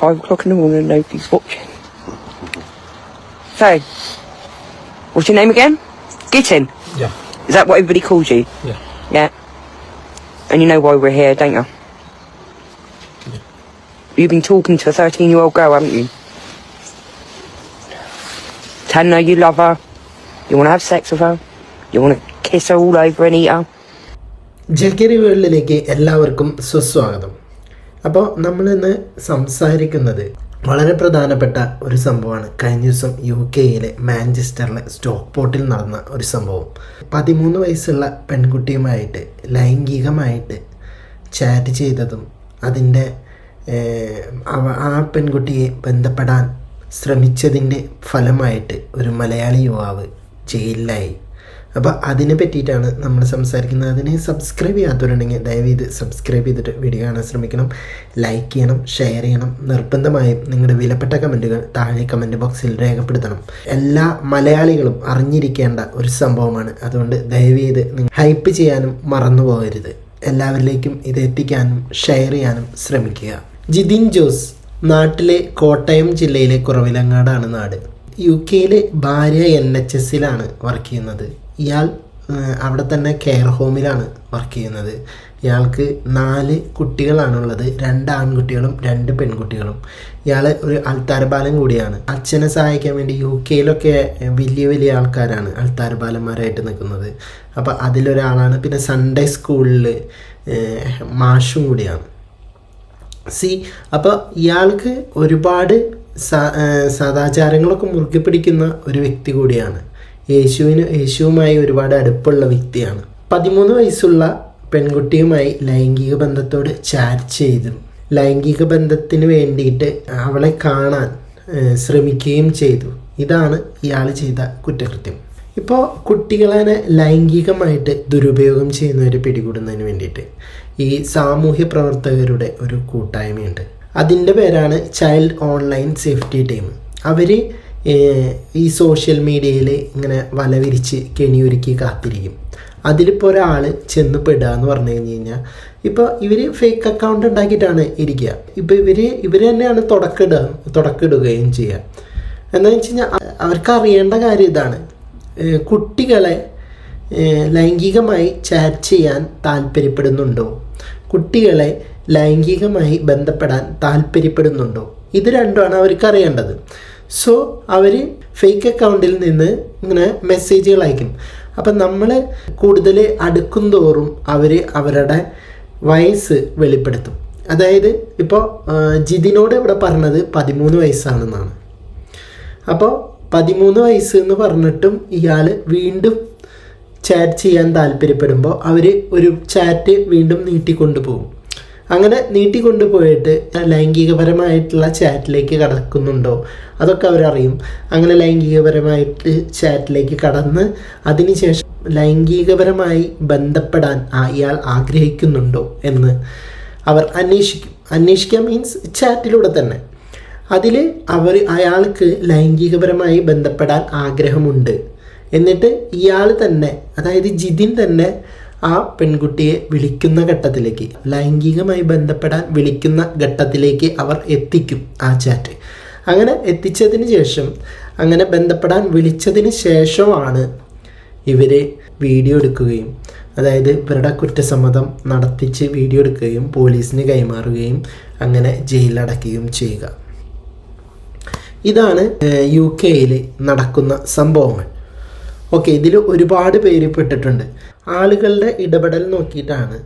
five o'clock in the morning and nobody's watching. So, what's your name again? Gittin. Yeah. Is that what everybody calls you? Yeah. Yeah. And you know why we're here, don't you? You've been talking to a 13 year old girl, haven't you? Telling her you love her. You want to have sex with her. You want to kiss her all over and eat her. ജഗരി വേൾഡിലേക്ക് എല്ലാവർക്കും സുസ്വാഗതം അപ്പോൾ നമ്മൾ ഇന്ന് സംസാരിക്കുന്നത് വളരെ പ്രധാനപ്പെട്ട ഒരു സംഭവമാണ്. കഴിഞ്ഞ ദിവസം യു കെയിലെ മാഞ്ചസ്റ്ററിലെ സ്റ്റോക്ക് പോർട്ടിൽ നടന്ന ഒരു സംഭവം. പതിമൂന്ന് വയസ്സുള്ള പെൺകുട്ടിയുമായിട്ട് ലൈംഗികമായിട്ട് ചാറ്റ് ചെയ്തതും അതിന്റെ ആ പെൺകുട്ടിയെ ബന്ധപ്പെടാൻ ശ്രമിച്ചതിന്റെ ഫലമായിട്ട് ഒരു മലയാളി യുവാവ് ജയിലിലായി. അപ്പോൾ അതിനെ പറ്റിയിട്ടാണ് നമ്മൾ സംസാരിക്കുന്നത്. അതിനെ സബ്സ്ക്രൈബ് ചെയ്യാത്തവരുണ്ടെങ്കിൽ ദയവീത് സബ്സ്ക്രൈബ് ചെയ്തിട്ട് വീഡിയോ കാണാൻ ശ്രമിക്കണം. ലൈക്ക് ചെയ്യണം ഷെയർ ചെയ്യണം. നിർബന്ധമായും നിങ്ങളുടെ വിലപ്പെട്ട കമന്റുകൾ താഴെ കമന്റ് ബോക്സിൽ രേഖപ്പെടുത്തണം. എല്ലാ മലയാളികളും അറിഞ്ഞിരിക്കേണ്ട ഒരു സംഭവമാണ്. അതുകൊണ്ട് ദയവീത് ഹൈപ്പ് ചെയ്യാനും മറന്നു പോകരുത്. എല്ലാവരിലേക്കും ഇത് എത്തിക്കാനും ഷെയർ ചെയ്യാനും ശ്രമിക്കുക. ജിതിൻ ജോസ് നാട്ടിലെ കോട്ടയം ജില്ലയിലെ കുറവിലങ്ങാടാണ് നാട്. യു കെയിലെ ഭാര്യ എൻ എച്ച് എസിലാണ് വർക്ക് ചെയ്യുന്നത്. ഇയാൾ അവിടെ തന്നെ കെയർ ഹോമിലാണ് വർക്ക് ചെയ്യുന്നത്. ഇയാൾക്ക് നാല് കുട്ടികളാണുള്ളത്. രണ്ട് ആൺകുട്ടികളും രണ്ട് പെൺകുട്ടികളും. ഇയാൾ ഒരു അൾത്താരബാലൻ കൂടിയാണ്. അച്ഛനെ സഹായിക്കാൻ വേണ്ടി യു കെയിലൊക്കെ വലിയ വലിയ ആൾക്കാരാണ് അൾത്താരബാലന്മാരായിട്ട് നിൽക്കുന്നത്. അപ്പോൾ അതിലൊരാളാണ്. പിന്നെ സൺഡേ സ്കൂളിൽ മാഷും കൂടിയാണ്. സി അപ്പോൾ ഇയാൾക്ക് ഒരുപാട് സദാചാരങ്ങളൊക്കെ മുറുകെ പിടിക്കുന്ന ഒരു വ്യക്തി കൂടിയാണ്. യേശുവിന് യേശുവുമായി ഒരുപാട് അടുപ്പുള്ള വ്യക്തിയാണ്. പതിമൂന്ന് വയസ്സുള്ള പെൺകുട്ടിയുമായി ലൈംഗിക ബന്ധത്തോട് ചാറ്റ് ചെയ്തു. ലൈംഗിക ബന്ധത്തിന് വേണ്ടിയിട്ട് അവളെ കാണാൻ ശ്രമിക്കുകയും ചെയ്തു. ഇതാണ് ഇയാൾ ചെയ്ത കുറ്റകൃത്യം. ഇപ്പോൾ കുട്ടികളെ ലൈംഗികമായിട്ട് ദുരുപയോഗം ചെയ്യുന്നവരെ പിടികൂടുന്നതിന് വേണ്ടിയിട്ട്. ഈ സാമൂഹ്യ പ്രവർത്തകരുടെ ഒരു കൂട്ടായ്മയുണ്ട്. അതിന്റെ പേരാണ് ചൈൽഡ് ഓൺലൈൻ സേഫ്റ്റി ടീം. അവർ ഈ സോഷ്യൽ മീഡിയയിൽ ഇങ്ങനെ വല വിരിച്ച് കെണിയൊരുക്കി കാത്തിരിക്കും. അതിലിപ്പോൾ ഒരാൾ ചെന്ന് പെടുക എന്ന് പറഞ്ഞു കഴിഞ്ഞ് കഴിഞ്ഞാൽ ഇപ്പോൾ ഇവർ ഫേക്ക് അക്കൗണ്ട് ഉണ്ടാക്കിയിട്ടാണ് ഇരിക്കുക ഇപ്പോൾ ഇവർ ഇവർ തന്നെയാണ് തുടക്കിടുക തുടക്കിടുകയും ചെയ്യുക എന്താണെന്ന് വെച്ച് കഴിഞ്ഞാൽ അവർക്ക് അറിയേണ്ട കാര്യം ഇതാണ്. കുട്ടികളെ ലൈംഗികമായി ചാറ്റ് ചെയ്യാൻ താല്പര്യപ്പെടുന്നുണ്ടോ? കുട്ടികളെ ലൈംഗികമായി ബന്ധപ്പെടാൻ താല്പര്യപ്പെടുന്നുണ്ടോ? ഇത് രണ്ടുമാണ് അവർക്ക് അറിയേണ്ടത്. സോ അവർ ഫേക്ക് അക്കൗണ്ടിൽ നിന്ന് ഇങ്ങനെ മെസ്സേജുകൾ അയക്കും. അപ്പം നമ്മൾ കൂടുതൽ അടുക്കും തോറും അവർ അവരുടെ വയസ്സ് വെളിപ്പെടുത്തും. അതായത് ഇപ്പോൾ ജിതിനോട് ഇവിടെ പറഞ്ഞത് പതിമൂന്ന് വയസ്സാണെന്നാണ്. അപ്പോൾ പതിമൂന്ന് വയസ്സ് എന്ന് പറഞ്ഞിട്ടും ഇയാൾ വീണ്ടും ചാറ്റ് ചെയ്യാൻ താല്പര്യപ്പെടുമ്പോൾ അവർ ഒരു ചാറ്റ് വീണ്ടും നീട്ടിക്കൊണ്ടുപോകും. അങ്ങനെ നീട്ടിക്കൊണ്ടുപോയിട്ട് ലൈംഗികപരമായിട്ടുള്ള ചാറ്റിലേക്ക് കടക്കുന്നുണ്ടോ? അതൊക്കെ അവരറിയും. അങ്ങനെ ലൈംഗികപരമായിട്ട് ചാറ്റിലേക്ക് കടന്ന് അതിനുശേഷം ലൈംഗികപരമായി ബന്ധപ്പെടാൻ ഇയാൾ ആഗ്രഹിക്കുന്നുണ്ടോ എന്ന് അവർ അന്വേഷിക്കും. അന്വേഷിക്കാൻ മീൻസ് ചാറ്റിലൂടെ തന്നെ. അതിൽ അവർ അയാൾക്ക് ലൈംഗികപരമായി ബന്ധപ്പെടാൻ ആഗ്രഹമുണ്ട്. എന്നിട്ട് ഇയാൾ തന്നെ അതായത് ജിതിൻ തന്നെ ആ പെൺകുട്ടിയെ വിളിക്കുന്ന ഘട്ടത്തിലേക്ക് ലൈംഗികമായി ബന്ധപ്പെടാൻ വിളിക്കുന്ന ഘട്ടത്തിലേക്ക് അവർ എത്തിക്കും ആ ചാറ്റ് അങ്ങനെ എത്തിച്ചതിന് ശേഷം അങ്ങനെ ബന്ധപ്പെടാൻ വിളിച്ചതിന് ശേഷമാണ് ഇവരെ വീഡിയോ എടുക്കുകയും അതായത് ഇവരുടെ കുറ്റസമ്മതം നടത്തിച്ച് വീഡിയോ എടുക്കുകയും പോലീസിന് കൈമാറുകയും അങ്ങനെ ജയിലിലടക്കുകയും ചെയ്യുക. ഇതാണ് യു കെയിൽ നടക്കുന്ന സംഭവങ്ങൾ. ഓക്കെ ഇതിൽ ഒരുപാട് പേര് പെട്ടിട്ടുണ്ട് ആളുകളുടെ ഇടപെടൽ നോക്കിയിട്ടാണ്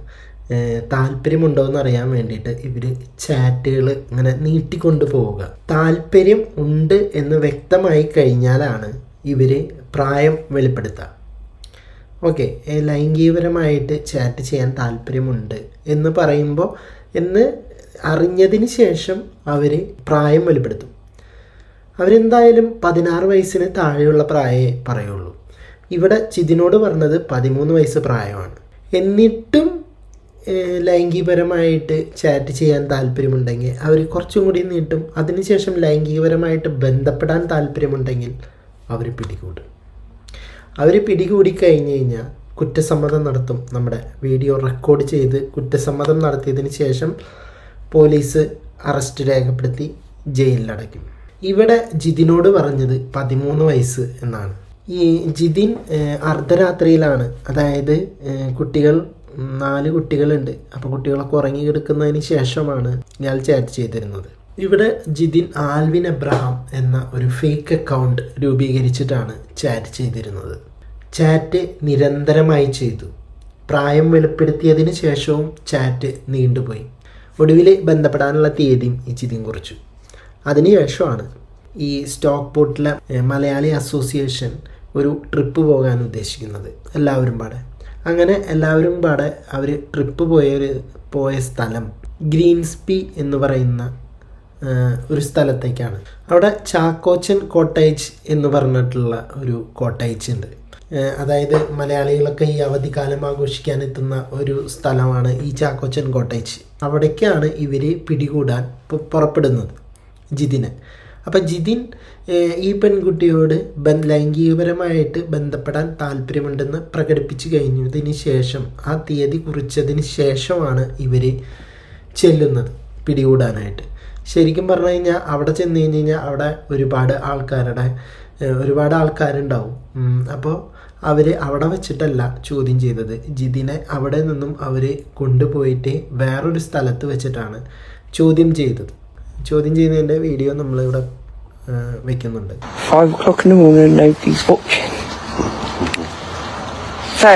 താല്പര്യമുണ്ടോയെന്ന് അറിയാൻ വേണ്ടിയിട്ട് ഇവർ ചാറ്റുകൾ ഇങ്ങനെ നീട്ടിക്കൊണ്ടു പോവുക. താല്പര്യം ഉണ്ട് എന്ന് വ്യക്തമായി കഴിഞ്ഞാലാണ് ഇവർ പ്രായം വെളിപ്പെടുത്തുക. ഓക്കെ ലൈംഗികപരമായിട്ട് ചാറ്റ് ചെയ്യാൻ താല്പര്യമുണ്ട് എന്ന് പറയുമ്പോൾ എന്ന് അറിഞ്ഞതിന് ശേഷം അവർ പ്രായം വെളിപ്പെടുത്തും. അവരെന്തായാലും പതിനാറ് വയസ്സിന് താഴെയുള്ള പ്രായമേ പറയുള്ളൂ. ഇവിടെ ചിതിനോട് പറഞ്ഞത് പതിമൂന്ന് വയസ്സ് പ്രായമാണ്. എന്നിട്ടും ലൈംഗികപരമായിട്ട് ചാറ്റ് ചെയ്യാൻ താല്പര്യമുണ്ടെങ്കിൽ അവർ കുറച്ചും കൂടി നീട്ടും. അതിനുശേഷം ലൈംഗികപരമായിട്ട് ബന്ധപ്പെടാൻ താല്പര്യമുണ്ടെങ്കിൽ അവർ പിടികൂടും. അവർ പിടികൂടി കഴിഞ്ഞ് കഴിഞ്ഞാൽ കുറ്റസമ്മതം നടത്തും. നമ്മുടെ വീഡിയോ റെക്കോർഡ് ചെയ്ത് കുറ്റസമ്മതം നടത്തിയതിന് ശേഷം പോലീസ് അറസ്റ്റ് രേഖപ്പെടുത്തി ജയിലിലടയ്ക്കും. ഇവിടെ ജിതിനോട് പറഞ്ഞത് പതിമൂന്ന് വയസ്സ് എന്നാണ്. ഈ ജിതിൻ അർദ്ധരാത്രിയിലാണ്. അതായത് കുട്ടികൾ നാല് കുട്ടികളുണ്ട്. അപ്പോൾ കുട്ടികളൊക്കെ ഉറങ്ങി കിടക്കുന്നതിന് ശേഷമാണ് ഇയാൾ ചാറ്റ് ചെയ്തിരുന്നത്. ഇവിടെ ജിതിൻ ആൽവിൻ എബ്രഹാം എന്ന ഒരു ഫേക്ക് അക്കൗണ്ട് രൂപീകരിച്ചിട്ടാണ് ചാറ്റ് ചെയ്തിരുന്നത്. ചാറ്റ് നിരന്തരമായി ചെയ്തു. പ്രായം വെളിപ്പെടുത്തിയതിന് ശേഷവും ചാറ്റ് നീണ്ടുപോയി. ഒടുവിൽ ബന്ധപ്പെടാനുള്ള തീയതിയും ഈ ജിതിൻ കുറിച്ചു. അതിനുശേഷമാണ് ഈ സ്റ്റോക്ക് പോട്ടിലെ മലയാളി അസോസിയേഷൻ ഒരു ട്രിപ്പ് പോകാൻ ഉദ്ദേശിക്കുന്നത്. എല്ലാവരും പാടെ. അങ്ങനെ എല്ലാവരും പാടെ അവർ ട്രിപ്പ് പോയ ഒരു പോയ സ്ഥലം ഗ്രീൻസ്പി എന്ന് പറയുന്ന ഒരു സ്ഥലത്തേക്കാണ്. അവിടെ ചാക്കോച്ചൻ കോട്ടേജ് എന്ന് പറഞ്ഞിട്ടുള്ള ഒരു കോട്ടേജ് ഉണ്ട്. അതായത് മലയാളികളൊക്കെ ഈ അവധിക്കാലം ആഘോഷിക്കാൻ എത്തുന്ന ഒരു സ്ഥലമാണ് ഈ ചാക്കോച്ചൻ കോട്ടേജ്. അവിടേക്കാണ് ഇവർ പിടികൂടാൻ പുറപ്പെടുന്നത്. ജിതിനെ. അപ്പം ജിതിൻ ഈ പെൺകുട്ടിയോട് ലൈംഗികപരമായിട്ട് ബന്ധപ്പെടാൻ താല്പര്യമുണ്ടെന്ന് പ്രകടിപ്പിച്ചു കഴിഞ്ഞതിന് ശേഷം ആ തീയതി കുറിച്ചതിന് ശേഷമാണ് ഇവർ ചെല്ലുന്നത് പിടികൂടാനായിട്ട്. ശരിക്കും പറഞ്ഞു കഴിഞ്ഞാൽ അവിടെ ചെന്ന് കഴിഞ്ഞ് കഴിഞ്ഞാൽ അവിടെ ഒരുപാട് ആൾക്കാരുടെ ഒരുപാട് ആൾക്കാരുണ്ടാവും. അപ്പോൾ അവർ അവിടെ വെച്ചിട്ടല്ല ചോദ്യം ചെയ്തത്. ജിതിനെ അവിടെ നിന്നും അവർ കൊണ്ടുപോയിട്ട് വേറൊരു സ്ഥലത്ത് വെച്ചിട്ടാണ് ചോദ്യം ചെയ്തത്. ചോദ്യം ചെയ്യുന്നതിൻ്റെ വീഡിയോ നമ്മളിവിടെ ഏഹ്, വെക്കുന്നുണ്ട് Five o'clock in the morning and nobody's watching. So,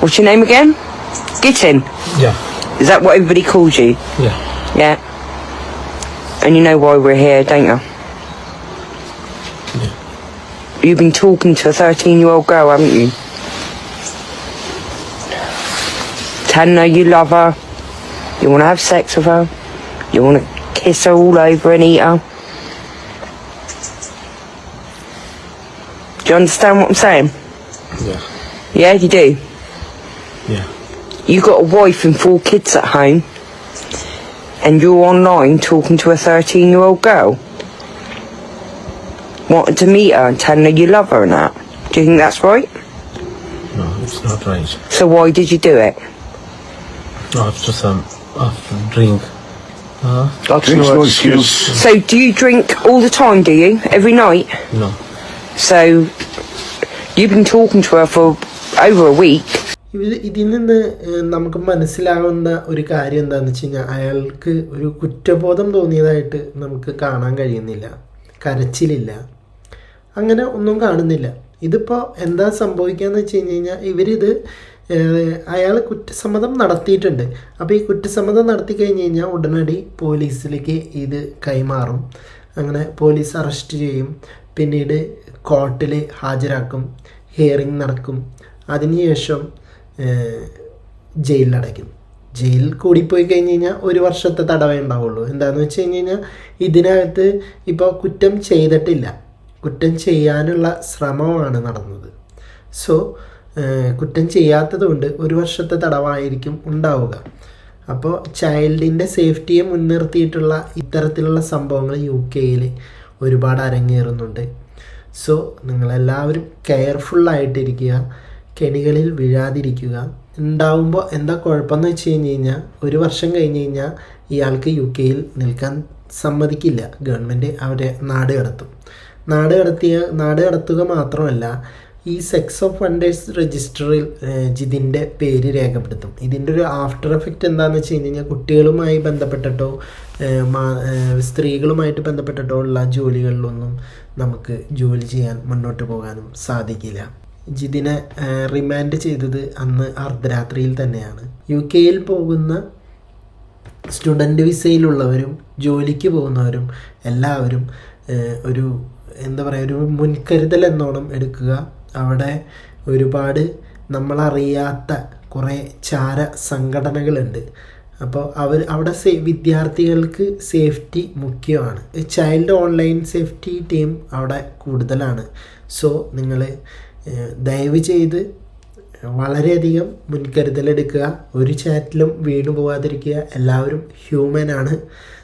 what's your name again? Gittin. Yeah, Is that what everybody calls you? yeah, Yeah. And you know why we're here, don't you? yeah. You've been talking to a 13 year old girl, haven't you? Telling her you love her, you want to have sex with her, you want to kiss her all over and eat her. Do you understand what I'm saying? Yeah, Yeah, you do. yeah, You got a wife and four kids at home, and you're online talking to a 13 year old girl. Wanting to meet her and telling her you love her and that. Do you think that's right? no, it's not right. So why did you do it? After some, after drink. Uh, Drink's no excuse. So do you drink all the time, do you? Every night? no, So you've been talking to her for over a week. ഇത് ഇതിൽ നിന്ന് നമുക്ക് മനസ്സിലാവുന്ന ഒരു കാര്യം എന്താണെന്ന് വെച്ച് കഴിഞ്ഞാൽ അയാൾക്ക് ഒരു കുറ്റബോധം തോന്നിയതായിട്ട് നമുക്ക് കാണാൻ കഴിയുന്നില്ല കരച്ചിലില്ല അങ്ങനെ ഒന്നും കാണുന്നില്ല ഇതിപ്പോൾ എന്താ സംഭവിക്കുക എന്ന് വെച്ച് കഴിഞ്ഞ് കഴിഞ്ഞാൽ ഇവരിത് അയാൾ കുറ്റസമ്മതം നടത്തിയിട്ടുണ്ട്. അപ്പോൾ ഈ കുറ്റസമ്മതം നടത്തി കഴിഞ്ഞ് കഴിഞ്ഞാൽ ഉടനടി പോലീസിലേക്ക് ഇത് കൈമാറും. അങ്ങനെ പോലീസ് അറസ്റ്റ് ചെയ്യും. പിന്നീട് കോർട്ടിൽ ഹാജരാക്കും. ഹിയറിംഗ് നടക്കും. അതിനുശേഷം ജയിലിലടയ്ക്കും ജയിലിൽ കൂടിപ്പോയി കഴിഞ്ഞ് കഴിഞ്ഞാൽ ഒരു വർഷത്തെ തടവേ ഉണ്ടാവുള്ളൂ. എന്താണെന്ന് വെച്ച് കഴിഞ്ഞ് കഴിഞ്ഞാൽ ഇതിനകത്ത് ഇപ്പോൾ കുറ്റം ചെയ്തിട്ടില്ല. കുറ്റം ചെയ്യാനുള്ള ശ്രമമാണ് നടന്നത്. സോ കുറ്റം ചെയ്യാത്തത് കൊണ്ട് ഒരു വർഷത്തെ തടവായിരിക്കും ഉണ്ടാവുക. അപ്പോൾ ചൈൽഡിന്റെ സേഫ്റ്റിയെ മുൻനിർത്തിയിട്ടുള്ള ഇത്തരത്തിലുള്ള സംഭവങ്ങൾ യു കെയിൽ ഒരുപാട് അരങ്ങേറുന്നുണ്ട്. സോ നിങ്ങളെല്ലാവരും കെയർഫുള്ളായിട്ടിരിക്കുക കെണികളിൽ വീഴാതിരിക്കുക. ഉണ്ടാവുമ്പോൾ എന്താ കുഴപ്പമെന്ന് വെച്ച് കഴിഞ്ഞ് കഴിഞ്ഞാൽ ഒരു വർഷം കഴിഞ്ഞ് കഴിഞ്ഞാൽ ഇയാൾക്ക് യു കെയിൽ നിൽക്കാൻ സമ്മതിക്കില്ല. ഗവൺമെന്റ് അവരെ നാട് കടത്തും നാട് കടത്തിയ നാട് കടത്തുക മാത്രമല്ല ഈ സെക്സ് ഓഫ് വണ്ടേഴ്സ് രജിസ്റ്ററിൽ ജിതിന്റെ പേര് രേഖപ്പെടുത്തും. ഇതിന്റെ ഒരു ആഫ്റ്റർ എഫക്റ്റ് എന്താണെന്ന് വെച്ച് കഴിഞ്ഞ് കഴിഞ്ഞാൽ കുട്ടികളുമായി ബന്ധപ്പെട്ടിട്ടോ സ്ത്രീകളുമായിട്ട് ബന്ധപ്പെട്ടിട്ടോ ഉള്ള ജോലികളിലൊന്നും നമുക്ക് ജോലി ചെയ്യാൻ മുന്നോട്ട് പോകാനും സാധിക്കില്ല. ജിതിനെ റിമാൻഡ് ചെയ്തത് അന്ന് അർദ്ധരാത്രിയിൽ തന്നെയാണ്. യു കെയിൽ പോകുന്ന സ്റ്റുഡന്റ് വിസയിലുള്ളവരും ജോലിക്ക് പോകുന്നവരും എല്ലാവരും ഒരു എന്താ പറയുക ഒരു മുൻകരുതൽ എന്നോണം എടുക്കുക അവിടെ ഒരുപാട് നമ്മളറിയാത്ത കുറേ ചാര സംഘടനകളുണ്ട്. അപ്പോൾ അവർ അവിടെ സേ വിദ്യാർത്ഥികൾക്ക് സേഫ്റ്റി മുഖ്യമാണ്. ചൈൽഡ് ഓൺലൈൻ സേഫ്റ്റി ടീം അവിടെ കൂടുതലാണ്. സോ നിങ്ങൾ ദയവ് ചെയ്ത് വളരെയധികം മുൻകരുതലെടുക്കുക. ഒരു ചാറ്റിലും വീണു പോകാതിരിക്കുക എല്ലാവരും ഹ്യൂമനാണ്.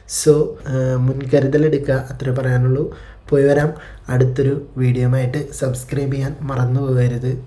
സോ മുൻകരുതലെടുക്കുക. അത്രേ പറയാനുള്ളൂ. പോയി വരാം. അടുത്തൊരു വീഡിയോയുമായിട്ട് സബ്സ്ക്രൈബ് ചെയ്യാൻ മറന്നു പോകരുത്.